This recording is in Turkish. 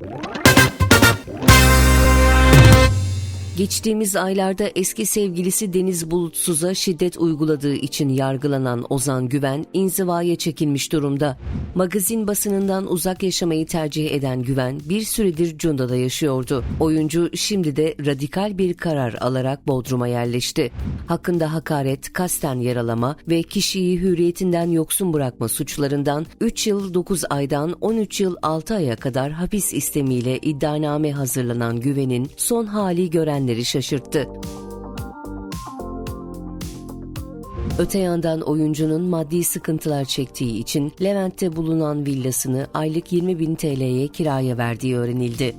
What? Geçtiğimiz aylarda eski sevgilisi Deniz Bulutsuz'a şiddet uyguladığı için yargılanan Ozan Güven inzivaya çekilmiş durumda. Magazin basınından uzak yaşamayı tercih eden Güven bir süredir Cunda'da yaşıyordu. Oyuncu şimdi de radikal bir karar alarak Bodrum'a yerleşti. Hakkında hakaret, kasten yaralama ve kişiyi hürriyetinden yoksun bırakma suçlarından 3 yıl 9 aydan 13 yıl 6 aya kadar hapis istemiyle iddianame hazırlanan Güven'in son hali görenleri şaşırttı. Öte yandan oyuncunun maddi sıkıntılar çektiği için Levent'te bulunan villasını aylık 20 bin TL'ye kiraya verdiği öğrenildi.